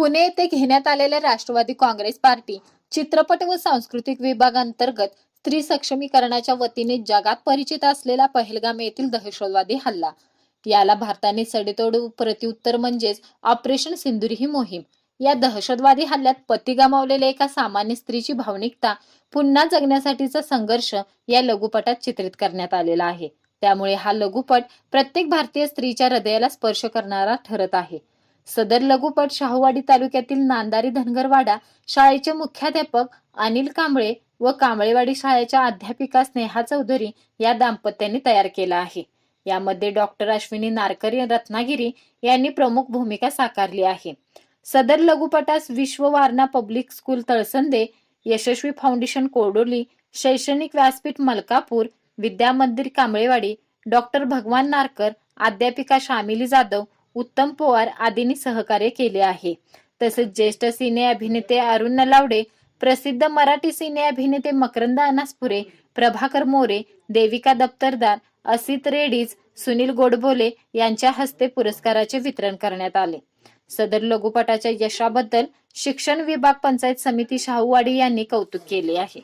पुणे येथे घेण्यात आलेल्या राष्ट्रवादी काँग्रेस पार्टी चित्रपट व सांस्कृतिक विभागांतर्गत स्त्री सक्षमीकरणाच्या वतीने जगात परिचित असलेला पहलगाम येथील दहशतवादी हल्ला. याला भारताने सडेतोड प्रत्युत्तर म्हणजेच ऑपरेशन सिंदूर ही मोहीम. या दहशतवादी हल्ल्यात पती गमावलेल्या एका सामान्य स्त्रीची भावनिकता पुन्हा जगण्यासाठीचा संघर्ष या लघुपटात चित्रित करण्यात आलेला आहे. त्यामुळे हा लघुपट प्रत्येक भारतीय स्त्रीच्या हृदयाला स्पर्श करणारा ठरत आहे. सदर लघुपट शाहूवाडी तालुक्यातील नांदारी धनगरवाडा शाळेचे मुख्याध्यापक अनिल कांबळे व कांबळेवाडी शाळेच्या अध्यापिका स्नेहा चौधरी या दाम्पत्याने तयार केला आहे. यामध्ये डॉक्टर अश्विनी नारकरी रत्नागिरी यांनी प्रमुख भूमिका साकारली आहे. सदर लघुपटास Vishwa Warana public school Talsande Yashaswi foundation Kodoli शैक्षणिक व्यासपीठ मलकापूर विद्या मंदिर कांबळेवाडी डॉक्टर भगवान नारकर अध्यापिका शामिली जाधव उत्तम पवार आदींनी सहकार्य केले आहे. तसेच ज्येष्ठ सिने अभिनेते अरुण नलावडे प्रसिद्ध मराठी सिने अभिनेते मकरंद अनासपुरे प्रभाकर मोरे देविका दप्तरदार असित रेडीज सुनील गोडबोले यांच्या हस्ते पुरस्काराचे वितरण करण्यात आले. सदर लघुपटाच्या यशाबद्दल शिक्षण विभाग पंचायत समिती शाहूवाडी यांनी कौतुक केले आहे.